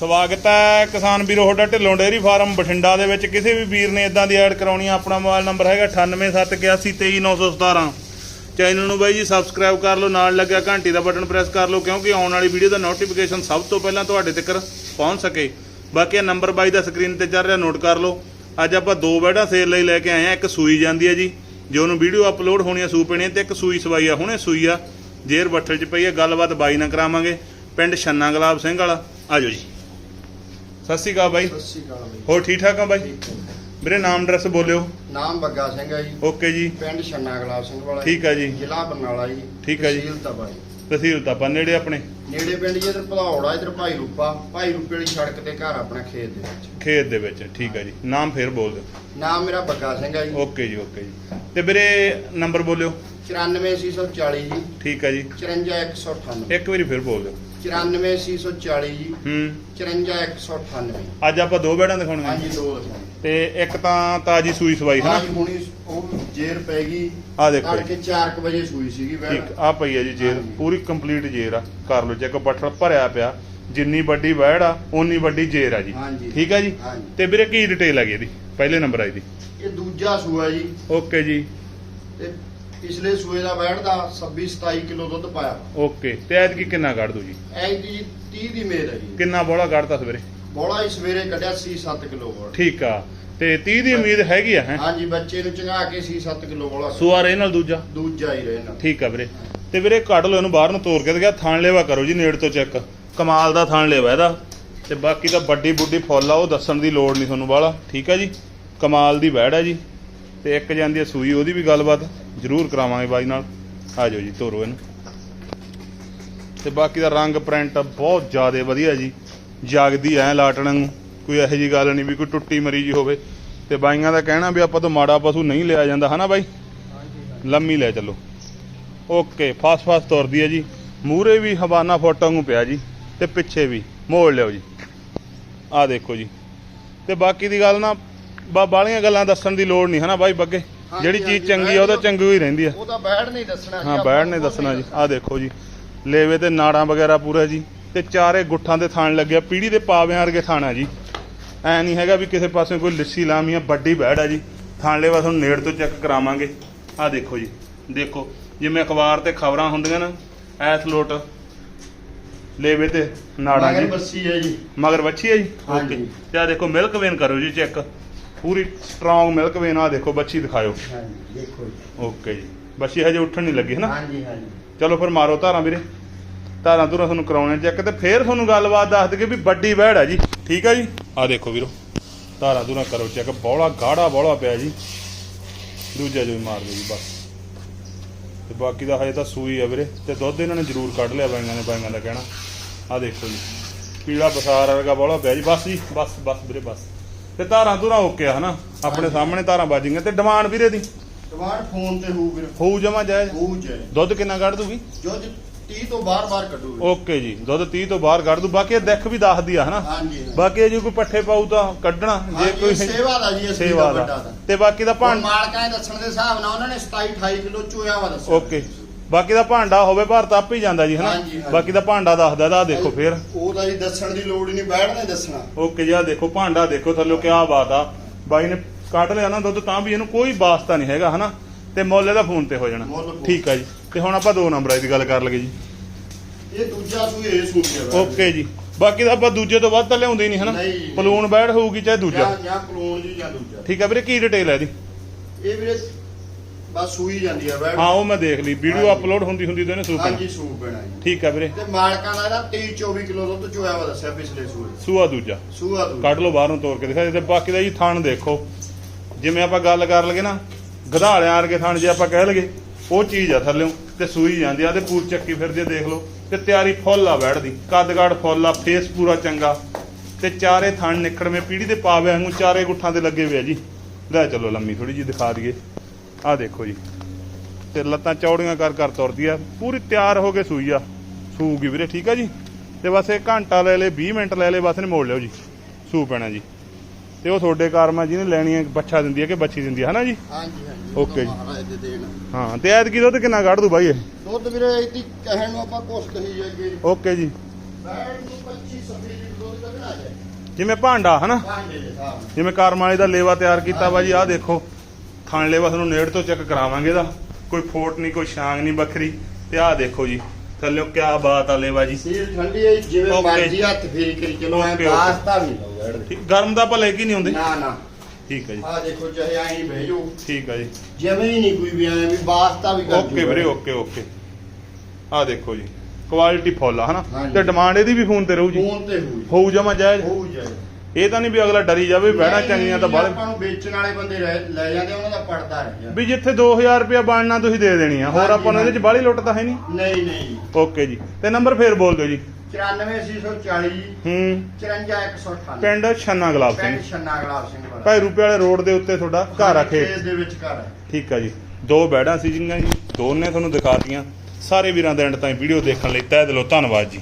ਸਵਾਗਤ ਹੈ ਕਿਸਾਨ ਵੀਰੋ, ਤੁਹਾਡਾ ਢਿੱਲੋਂ ਡੇਅਰੀ ਫਾਰਮ ਬਠਿੰਡਾ ਦੇ ਵਿੱਚ। ਕਿਸੇ ਵੀ ਵੀਰ ਨੇ ਇਦਾਂ ਦੀ ਐਡ ਕਰਾਉਣੀ ਆ, ਆਪਣਾ ਮੋਬਾਈਲ ਨੰਬਰ ਹੈਗਾ 9871823917 ਚੈਨਲ ਨੂੰ ਬਾਈ ਜੀ ਸਬਸਕ੍ਰਾਈਬ ਕਰ ਲਓ, ਨਾਲ ਲੱਗਿਆ ਘੰਟੀ ਦਾ ਬਟਨ ਪ੍ਰੈਸ ਕਰ ਲਓ, ਕਿਉਂਕਿ ਆਉਣ ਵਾਲੀ ਵੀਡੀਓ ਦਾ ਨੋਟੀਫਿਕੇਸ਼ਨ ਸਭ ਤੋਂ ਪਹਿਲਾਂ ਤੁਹਾਡੇ ਤੱਕ ਪਹੁੰਚ ਸਕੇ। ਬਾਕੀ ਇਹ ਨੰਬਰ ਬਾਈ ਦਾ ਸਕਰੀਨ ਤੇ ਚੱਲ ਰਿਹਾ ਨੋਟ ਕਰ ਲਓ। ਅੱਜ ਆਪਾਂ ਦੋ ਬੈਡਾਂ ਸੇਲ ਲਈ ਲੈ ਕੇ ਆਏ ਆ, ਇੱਕ ਸੂਈ ਜਾਂਦੀ ਹੈ ਜੀ, ਜੋ ਨੂੰ ਵੀਡੀਓ ਅਪਲੋਡ ਹੋਣੀ ਆ ਸੂ ਪੈਣੀ ਆ, ਤੇ ਇੱਕ ਸੂਈ ਸਵਾਈ ਆ, ਹੁਣੇ ਸੂਈ ਆ ਜੇਰ ਬੱਠਲ 'ਚ ਪਈ ਆ, ਗੱਲਬਾਤ ਬਾਈ ਨਾਲ ਕਰਾਵਾਂਗੇ, ਪਿੰਡ ਛੰਨਾ ਗੁਲਾਬ ਸਿੰਘ ਵਾਲਾ। ਆਜੋ ਜੀ। ਸਤਿ ਸ਼੍ਰੀ ਅਕਾਲ ਬਾਈ। ਸਤਿ ਸ਼੍ਰੀ ਅਕਾਲ ਬਈ। ਹੋਰ ਠੀਕ ਠਾਕ ਆ ਬਾਈ? ਵੀਰੇ ਨਾਮ ਐਡਰੈਸ ਬੋਲਿਓ। ਨਾਮ ਬੱਗਾ ਸਿੰਘ ਹੈ ਜੀ। ਓਕੇ ਜੀ। ਪਿੰਡ ਛੰਨਾ ਗੁਲਾਬ ਸਿੰਘ ਵਾਲਾ ਠੀਕ ਆ ਜੀ। ਜ਼ਿਲ੍ਹਾ ਬਰਨਾਲਾ ਜੀ। ਠੀਕ ਆ ਜੀ। ਤਹਿਸੀਲ ਤਪਾ ਜੀ। ਤਹਿਸੀਲ ਤਾਪਾ। ਨੇੜੇ ਆਪਣੇ? ਨੇੜੇ ਪਿੰਡ ਜੀ ਇਧਰ ਭਲੌੜਾ ਇਧਰ ਭਾਈ ਰੂਪਾ। ਭਾਈ ਰੂਪੇ ਵਾਲੀ ਸੜਕ ਤੇ ਘਰ ਆਪਣਾ ਖੇਤ ਦੇ ਵਿੱਚ। ਖੇਤ ਦੇ ਵਿੱਚ। ਠੀਕ ਆ ਜੀ। ਨਾਮ ਫੇਰ ਬੋਲ ਦਿਓ। ਨਾਮ ਮੇਰਾ ਬੱਗਾ ਸਿੰਘ ਹੈ ਜੀ। ਓਕੇ ਜੀ ਓਕੇ ਜੀ। ਤੇ ਵੀਰੇ ਨੰਬਰ ਬੋਲਿਓ। 94640 ਜੀ। ਠੀਕ ਆ ਜੀ। 54198 ਇੱਕ ਵਾਰੀ ਫਿਰ ਬੋਲ ਦਿਓ। 94640 ਜੀ। ਹੂੰ। 54198 ਅੱਜ ਆਪਾਂ ਦੋ ਬੈਡਾਂ ਦਿਖਾਉਣੀਆਂ। ਹਾਂਜੀ ਦੋ ਤੇ ਇੱਕ ਤਾਂ ਤਾਜੀ ਸੂਈ ਸਵਾਈ ਹੈ ਹੁਣੀ ਉਹ ਜੇਰ ਪੈ ਗਈ। ਆ ਦੇਖੋ। ਤੜਕੇ ਜੀ 4 ਵਜੇ ਸੂਈ ਸੀਗੀ ਵੈਲ ਠੀਕ ਆ ਪਈ ਆ ਜੀ ਜੇਰ। ਹਾਂਜੀ। ਪੂਰੀ ਕੰਪਲੀਟ ਜੇਰ ਆ। ਕਰ ਲਓ ਚੈੱਕ ਬੱਠਲ ਭਰਿਆ ਪਿਆ। ਜਿੰਨੀ ਵੱਡੀ ਵੈੜ ਆ ਓਨੀ ਵੱਡੀ ਜੇਰ ਆ ਜੀ। ਹਾਂਜੀ। ਠੀਕ ਆ ਜੀ? ਹਾਂਜੀ। ਤੇ ਵੀਰੇ ਕੀ ਡਿਟੇਲ ਹੈਗੀ ਇਹਦੀ? ਪਹਿਲੇ ਨੰਬਰ ਆਈ ਦੀ ਇਹ ਦੂਜਾ ਸੂਆ ਜੀ। ਓਕੇ ਜੀ। ਤੇ ਪਿਛਲੇ ਸੂਏ ਦਾ ਬੈਠ ਦਾ 26 27 ਕਿਲੋ ਦੁੱਧ ਪਾਇਆ। ਓਕੇ ਤੇ ਐਤਕੀ ਕਿੰਨਾ ਕੱਢ ਦੂ ਜੀ? ਐਂਦੀ 30 ਦੀ ਮੇਦ ਹੈ ਜੀ। ਕਿੰਨਾ ਬੋਲਾ ਕੱਢਤਾ ਸਵੇਰੇ? ਬੋਲਾ ਹੀ ਸਵੇਰੇ ਕੱਢਿਆ ਸੀ 7 ਕਿਲੋ ਬੋਲਾ ਠੀਕ ਆ ਤੇ 30 ਦੀ ਉਮੀਦ ਹੈਗੀ ਆ ਹੈ? ਹਾਂਜੀ ਬੱਚੇ ਨੂੰ ਚੰਗਾ ਕੇ ਸੀ 7 ਕਿਲੋ ਬੋਲਾ ਸੁਆਰ ਇਹ ਨਾਲ ਦੂਜਾ? ਦੂਜਾ ਹੀ ਰਹੇ ਨਾ ਠੀਕ ਆ ਵੀਰੇ। ਤੇ ਵੀਰੇ ਕੱਢ ਲਓ ਇਹਨੂੰ ਬਾਹਰ ਨੂੰ ਤੋੜ ਕੇ ਤੇ ਗਿਆ ਥਾਣ ਲੈਵਾ ਕਰੋ ਜੀ ਨੇੜ ਤੋਂ ਚੈੱਕ। ਕਮਾਲ ਦਾ ਥਾਣ ਲੈਵਾ ਇਹਦਾ। ਤੇ ਬਾਕੀ ਤਾਂ ਵੱਡੀ ਬੁੱਢੀ ਫੁੱਲ ਆ ਉਹ ਦੱਸਣ ਦੀ ਲੋੜ ਨਹੀਂ ਤੁਹਾਨੂੰ ਬਾਹਲਾ। ਠੀਕ ਆ ਜੀ? ਕਮਾਲ ਦੀ ਵਹਿੜ ਆ ਜੀ। ਤੇ ਇੱਕ ਜਾਂਦੀ ਹੈ ਸੂਈ, ਉਹਦੀ ਵੀ ਗੱਲਬਾਤ ਜ਼ਰੂਰ ਕਰਾਵਾਂਗੇ ਬਾਈ ਨਾਲ। ਆ ਜਾਓ ਜੀ ਤੋਰੋ ਇਹਨੂੰ। ਤੇ ਬਾਕੀ ਦਾ ਰੰਗ ਪ੍ਰਿੰਟ ਬਹੁਤ ਜ਼ਿਆਦਾ ਵਧੀਆ ਜੀ। ਜਾਗਦੀ ਐ ਲਾਟਣ ਨੂੰ ਕੋਈ ਇਹੋ ਜੀ ਗੱਲ ਨਹੀਂ ਵੀ ਕੋਈ ਟੁੱਟੀ ਮਰੀ ਜੀ ਹੋਵੇ। ਤੇ ਬਾਈਆਂ ਦਾ ਕਹਿਣਾ ਵੀ ਆਪਾਂ ਤੋਂ ਮਾੜਾ ਪਸ਼ੂ ਨਹੀਂ ਲਿਆ ਜਾਂਦਾ, ਹਨਾ ਬਾਈ? ਲੰਮੀ ਲੈ ਚੱਲੋ। ਓਕੇ ਫਾਸ ਫਾਸ ਤੁਰਦੀ ਹੈ ਜੀ। ਮੂਰੇ ਵੀ ਹਵਾਨਾ ਫੋਟੋ ਨੂੰ ਪਿਆ ਜੀ। ਤੇ ਪਿੱਛੇ ਵੀ। ਮੋੜ ਲਿਓ ਜੀ। ਆਹ ਦੇਖੋ ਜੀ। ਤੇ ਬਾਕੀ ਦੀ ਗੱਲ ਨਾ ਬਾ ਬਾਲੀਆਂ ਗੱਲਾਂ ਦੱਸਣ ਦੀ ਲੋੜ ਨਹੀਂ ਹਨਾ ਬਾਈ ਬੱਗੇ? ਜਿਹੜੀ ਚੀਜ਼ ਚੰਗੀ ਆ ਉਹ ਤਾਂ ਚੰਗੀ ਹੀ ਰਹਿੰਦੀ ਆ। ਉਹ ਤਾਂ ਬੈਠ ਨਹੀਂ ਦੱਸਣਾ ਹਾਂ ਬੈੜ ਨੇ ਦੱਸਣਾ ਜੀ। ਆਹ ਦੇਖੋ ਜੀ ਲੇਵੇ ਤੇ ਨਾੜਾਂ ਵਗੈਰਾ ਪੂਰਾ ਜੀ ਤੇ ਚਾਰੇ ਗੁੱਠਾਂ ਦੇ ਥਾਣ ਲੱਗਿਆ ਪੀੜੀ ਦੇ ਪਾਵਿਆਂ ਵਰਗੇ ਥਾਣਾ ਜੀ। ਐ ਨਹੀਂ ਹੈਗਾ ਵੀ ਕਿਸੇ ਪਾਸੇ ਕੋਈ ਲਿੱਸੀ ਲਾਮੀ ਆ ਵੱਡੀ ਬੈੜ ਆ ਜੀ। ਥਾਣ ਲੈਵਾ ਤੁਹਾਨੂੰ ਨੇੜ ਤੋਂ ਚੈੱਕ ਕਰਾਵਾਂਗੇ। ਆਹ ਦੇਖੋ ਜੀ ਦੇਖੋ ਜਿਵੇਂ ਅਖਬਾਰ ਤੇ ਖਬਰਾਂ ਹੁੰਦੀਆਂ ਨਾ ਐਸ ਲੋਟ ਲੇਵੇ ਤੇ ਨਾੜਾਂ ਮਗਰ ਜੀ ਬੱਸੀ ਹੈ ਜੀ। ਮਗਰ ਬੱਚੀ ਹੈ ਜੀ। ਓਕੇ। ਤੇ ਆਹ ਦੇਖੋ ਮਿਲਕ ਵੇਨ ਕਰੋ ਜੀ ਚੈੱਕ। ਪੂਰੀ ਸਟਰੋਂਗ ਮਿਲਕ ਵੇਨ ਆ ਦੇਖੋ ਬੱਚੀ ਦਿਖਾਓ ਹਾਂਜੀ ਦੇਖੋ ਜੀ। ਓਕੇ ਜੀ। ਬੱਚੀ ਹਜੇ ਉੱਠਣ ਨਹੀਂ ਲੱਗੀ ਹੈ ਨਾ? ਹਾਂਜੀ ਹਾਂਜੀ। ਚਲੋ ਫਿਰ ਮਾਰੋ ਧਾਰਾਂ ਵੀਰੇ। ਧਾਰਾਂ ਧੁਰਾਂ ਤੁਹਾਨੂੰ ਕਰਾਉਣੇ ਚੈੱਕ ਤੇ ਫੇਰ ਤੁਹਾਨੂੰ ਗੱਲਬਾਤ ਦੱਸ ਦਈਏ ਵੀ ਵੱਡੀ ਵਹਿੜ ਹੈ ਜੀ। ਠੀਕ ਹੈ ਜੀ? ਆ ਦੇਖੋ ਵੀਰੋ ਧਾਰਾਂ ਧੁਰਾਂ ਕਰੋ ਚੈੱਕ ਬੋਲਾ ਗਾੜਾ ਬੋਲਾ ਪਿਆ ਜੀ। ਦੂਜਾ ਜੋ ਮਾਰ ਦਿਓ ਜੀ ਬਸ। ਤੇ ਬਾਕੀ ਦਾ ਹਜੇ ਤਾਂ ਸੂਈ ਆ ਵੀਰੇ। ਤੇ ਦੁੱਧ ਇਹਨਾਂ ਨੇ ਜ਼ਰੂਰ ਕੱਢ ਲਿਆ ਬਾਈਆਂ ਨੇ ਬਾਈਆਂ ਦਾ ਕਹਿਣਾ। ਆ ਦੇਖੋ ਜੀ। ਪੀਲਾ ਬਸਾਰ ਵਰਗਾ ਬੋਲਾ ਪਿਆ ਜੀ। ਬਸ ਜੀ ਬਸ ਬਸ ਵੀਰੇ ਬਸ। ਤੇ ਧਾਰਾਂ ਧੁਰਾਂ ਓਕੇ ਆ ਹਨਾ? ਆਪਣੇ। ਸਾਹਮਣੇ ਧਾਰਾਂ ਵੱਜੀਆਂ ਤੇ ਡਿਮਾਂਡ ਵੀਰੇ ਦੀ? ਟਮਾਟਰ ਫੋਨ ਤੇ ਹੋਊ ਵੀਰ। ਹੋਊ ਜਮਾ ਜਾਇਜ਼? ਹੋਊ ਚ ਦੁੱਧ ਕਿੰਨਾ ਕੱਢ ਦੂਗੀ? ਜੋ 30 ਤੋਂ ਬਾਰ-ਬਾਰ ਕੱਢੂਗੇ ਓਕੇ ਜੀ ਦੁੱਧ 30 ਤੋਂ ਬਾਹਰ ਕੱਢ ਦੂ। ਬਾਕੀ ਇਹ ਦਿੱਖ ਵੀ ਦੱਸਦੀ ਆ ਹਨਾ? ਹਾਂਜੀ। ਬਾਕੀ ਜੇ ਕੋਈ ਪੱਠੇ ਪਾਊ ਤਾਂ ਕੱਢਣਾ ਜੇ ਹਾਂਜੀ, ਕੋਈ ਸੇਵਾ ਦਾ ਜੀ ਸੇਵਾ ਵੱਡਾ ਦਾ। ਦਾ ਤੇ। ਬਾਕੀ ਦਾ ਹੁਣ ਭਾਂਡਾ ਮਾਲਕਾਂ ਦੇ ਦੱਸਣ ਦੇ ਹਿਸਾਬ ਨਾਲ ਉਹਨਾਂ ਨੇ 27 28 ਕਿਲੋ ਚੋਇਆ ਵਾ ਦੱਸਿਆ। ਓਕੇ। ਬਾਕੀ ਦਾ ਭਾਂਡਾ ਹੋਵੇ ਭਾਰ ਤਾਂ ਆਪੇ ਹੀ ਜਾਂਦਾ ਜੀ ਹਨਾ? ਹਾਂਜੀ, ਹਾਂਜੀ। ਬਾਕੀ ਦਾ ਭਾਂਡਾ ਦੱਸਦਾ ਦਾ ਦੇਖੋ ਫੇਰ। ਉਹਦਾ ਜੀ ਦੱਸਣ ਦੀ ਲੋੜ ਹੀ ਨਹੀਂ ਬੈਠਣਾ ਦੱਸਣਾ। ਓਕੇ ਜੀ ਆ ਦੇਖੋ ਭਾਂਡਾ ਦੇਖੋ ਥੱਲੇ ਕਿਆ ਬਾਤ ਆ। ਬਾਈ ਨੇ ਕੱਢ ਲਿਆ ਨਾ ਦੁੱਧ ਤਾਂ ਵੀ ਇਹਨੂੰ ਕੋਈ ਵਾਸਤਾ ਨਹੀਂ ਹੈਗਾ ਹਨਾ? ਤੇ ਮੁੱਲ ਇਹਦਾ ਫੋਨ ਤੇ ਹੋ ਜਾਣਾ। ਮੁੱਲ ਫੋਨ। ਠੀਕ ਆ ਜੀ। ਤੇ ਹੁਣ ਆਪਾਂ ਦੋ ਨੰਬਰਾਂ ਦੀ ਗੱਲ ਕਰ ਲਈਏ ਜੀ। ਇਹ ਦੂਜਾ ਸੂਈ ਇਹ ਸੂਈ ਹੈ ਓਕੇ ਜੀ। ਬਾਕੀ ਦਾ ਆਪਾਂ ਦੂਜੇ ਤੋਂ ਵੱਧ ਤਾਂ ਲਿਆਉਂਦੇ ਹੀ ਨਹੀਂ ਹਨਾ? ਨਹੀਂ। ਜੀ। ਪਲੂਨ ਬੈੜ ਹੋਊਗੀ ਚਾਹੇ ਦੂਜਾ। ਜਾਂ ਜਾਂ ਕਲੋਨ ਜੀ ਜਾਂ ਦੂਜਾ। ਠੀਕ ਆ ਵੀਰੇ ਕੀ ਡਿਟੇਲ ਹੈ ਇਹਦੀ? ਇਹ ਵੀਰੇ ਬਸ ਸੂਈ ਜਾਂਦੀ ਆ ਬੈਠ। ਹਾਂ ਉਹ ਮੈਂ ਦੇਖ ਲਈ। ਵੀਡੀਓ। ਅਪਲੋਡ ਹੁੰਦੀ ਹੁੰਦੀ ਤੇ ਇਹਨੇ ਸੂਪਣ ਹਾਂਜੀ ਸੂ ਪੈਣਾ ਜੀ ਠੀਕ ਆ ਵੀਰੇ। ਤੇ ਮਾਲਕਾਂ ਦਾ ਇਹਦਾ 23 24 ਕਿਲੋ ਦੁੱਧ ਚੋਇਆ ਵਾ ਦੱਸਿਆ ਪਿਛਲੇ ਸੂਏ ਸੂਆ ਦੂਜਾ। ਸੂਆ ਦੂ ਕੱਢ ਲਓ ਬਾਹਰ ਨੂੰ ਤੋੜ ਕੇ ਦਿਖਾ ਤੇ ਬਾਕੀ ਦਾ ਜੀ ਥਣ ਦੇਖੋ। ਜਿਵੇਂ ਆਪਾਂ ਗੱਲ ਕਰ ਲਗੇ ਨਾ ਗਧਾਲਿਆਂ ਵਰਗੇ ਥਣ ਜੇ ਆਪਾਂ ਕਹਿ ਲਗੇ ਉਹ ਚੀਜ਼ ਆ ਥੱਲਿਓਂ ਤੇ ਸੂਈ ਜਾਂਦੀ ਆ ਤੇ ਪੂਰ ਚੱਕੀ ਫਿਰਦੀ ਦੇਖ ਲਓ। ਤੇ ਤਿਆਰੀ ਫੁੱਲ ਆ ਬੈਠਦੀ। ਕੱਦਗਾੜ ਫੁੱਲ ਆ ਫੇਸ ਪੂਰਾ ਚੰਗਾ। ਤੇ ਚਾਰੇ ਥਣ ਨਿਕੜਵੇਂ ਪੀੜੀ ਦੇ ਪਾਵੇ ਵਾਂਗੂ ਚਾਰੇ ਗੁੱਠਾਂ ਤੇ ਲੱਗੇ ਹੋਏ ਆ ਜੀ। ਲੈ ਚਲੋ ਲੰਮੀ ਥੋੜੀ ਜੀ ਦਿਖਾ ਦਈਏ। ਆਹ ਦੇਖੋ ਜੀ। ਤੇ ਲੱਤਾਂ ਚੌੜੀਆਂ ਕਰ ਕਰ ਤੁਰਦੀ ਆ। ਪੂਰੀ ਤਿਆਰ ਹੋ ਕੇ ਸੂਈ ਆ। ਸੂਗੀ ਵੀਰੇ ਠੀਕ ਆ ਜੀ? ਤੇ ਬਸ ਇਹ ਘੰਟਾ ਲੈ ਲੇ 20 ਮਿੰਟ ਲੈ ਲੇ ਬਸ ਨੇ ਮੋੜ ਲਿਓ ਜੀ। ਸੂ ਪੈਣਾ ਜੀ। ਤੇ ਉਹ ਤੁਹਾਡੇ ਕਾਰਮਾ ਜਿਹਨੇ ਲੈਣੀ ਹੈ ਬੱਚਾ ਦਿੰਦੀ ਹੈ ਕਿ ਬੱਚੀ ਦਿੰਦੀ ਹੈ ਹਨਾ ਜੀ? ਹਾਂਜੀ ਹਾਂਜੀ ਓਕੇ ਜੀ। ਹਾਂ ਤੇ ਐਤਕੀ ਦੁੱਧ ਕਿੰਨਾ ਕੱਢ ਦੂ ਬਾਈ ਇਹ? ਦੁੱਧ ਵੀਰੇ ਇਤੀ ਕਹਿਣ ਨੂੰ ਆਪਾਂ ਕੁਛ ਕਹੀ ਜਾਈਏ ਓਕੇ ਜੀ। ਬੈਠ ਨੂੰ 25 26 ਲੀਟਰ ਦੁੱਧ ਕੱਢਣਾ ਜਿਵੇਂ ਭਾਂਡਾ ਹਨਾ? ਜਿਵੇਂ ਕਰਮ ਵਾਲੇ ਦਾ ਲੇਵਾ ਤਿਆਰ ਕੀਤਾ ਵਾ ਜੀ ਆਹ ਦੇਖੋ। ਥਣ ਲੇਵਾ ਤੁਹਾਨੂੰ ਨੇੜ ਤੋਂ ਚੈੱਕ ਕਰਾਵਾਂਗੇ ਦਾ ਕੋਈ ਫੋਟ ਨਹੀਂ ਕੋਈ ਛਾਂਗ ਨਹੀਂ ਵੱਖਰੀ। ਤੇ ਆਹ ਦੇਖੋ ਜੀ ਥੱਲੇ ਕਿਆ ਬਾਤ ਆ ਲੇਵਾ ਜੀ। ਸੀਲ ਠੰਡੀ ਹੈ ਜਿਵੇਂ. ਮਰਜ਼ੀ ਹੱਥ ਫੇਰੀ ਕਰੀ ਚਲੋ ਐ. ਦਾਸਤਾ ਵੀ ਲਓ ਠੀਕ ਗਰਮ ਦਾ ਭਲੇ ਕੀ ਨਹੀਂ ਹੁੰਦੇ। ਨਾ ਨਾ। ਠੀਕ ਹੈ ਜੀ। ਆ ਦੇਖੋ ਚਾਹੇ ਐਂ ਭੇਜੋ ਠੀਕ ਹੈ ਜੀ। ਜਿਵੇਂ ਹੀ ਨਹੀਂ ਕੋਈ ਵੀ ਐਂ ਵੀ ਵਾਸਤਾ ਵੀ ਕਰ ਓਕੇ ਵੀਰੇ ਓਕੇ ਓਕੇ। ਆਹ ਦੇਖੋ ਜੀ ਕੁਆਲਿਟੀ ਫੁੱਲ ਆ ਹਨਾ। ਤੇ ਡਿਮਾਂਡ ਇਹਦੀ ਵੀ ਫੋਨ ਤੇ ਰਹੂ ਜੀ। ਫੋਨ ਤੇ ਹੋਈ ਹੋਊ ਜਮਾ ਜਾਇਜ਼। ਹੋਊ ਜਾਏ ਇਹ ਤਾਂ ਨਹੀਂ ਵੀ ਅਗਲਾ ਡਰੀ ਜਾਵੇ ਬਹਿਣਾ ਚੰਗੀਆਂ ਤਾਂ ਬਾਹਲੇ ਆਪਾਂ ਨੂੰ ਵੇਚਣ ਵਾਲੇ ਬੰਦੇ ਰਹਿ- ਲੈ ਜਾਂਦੇ ਉਹਨਾਂ ਦਾ ਪੜਦਾ ਰਹਿ ਜਾਂਦਾ। ਵੀ ਜਿੱਥੇ 2000 ਰੁਪਇਆ ਬਣਨਾ ਤੁਸੀਂ ਦੇ ਦੇਣੀ ਆ। ਹੋਰ ਹਾਂਜੀ, ਆਪਾਂ ਨੂੰ ਇਹਦੇ ਚ ਬਾਹਲੀ ਲੁੱਟ ਤਾਂ ਹੈ ਨਹੀਂ। ਨਹੀਂ ਨਹੀਂ। ਓਕੇ ਜੀ। ਤੇ ਨੰਬਰ ਫੇਰ ਬੋਲ ਦਿਓ ਜੀ। 94640 ਹੂੰ। 54198 ਪਿੰਡ ਛੰਨਾ ਗੁਲਾਬ ਸਿੰਘ। ਪਿੰਡ ਛੰਨਾ ਗੁਲਾਬ ਸਿੰਘ ਵਾਲਾ। ਭਾਈ ਰੂਪੇ ਵਾਲੇ ਰੋਡ ਦੇ ਉੱਤੇ ਤੁਹਾਡਾ ਘਰ ਆ ਖੇਤ। ਖੇਤ ਦੇ ਵਿੱਚ ਘਰ ਹੈ ਠੀਕ ਆ ਜੀ। ਦੋ ਬੈਡਾਂ ਸੀ ਜਿੰਗਾਂ ਜੀ ਦੋਨੇ ਤੁਹਾਨੂੰ ਦਿਖਾਤੀਆਂ। ਸਾਰੇ ਵੀਰਾਂ ਦੇ ਐਂਡ ਤਾਈਂ ਵੀਡੀਓ ਦੇਖਣ ਲਈ ਤਹਿ ਦਿਲੋਂ ਧੰਨਵਾਦ ਜੀ।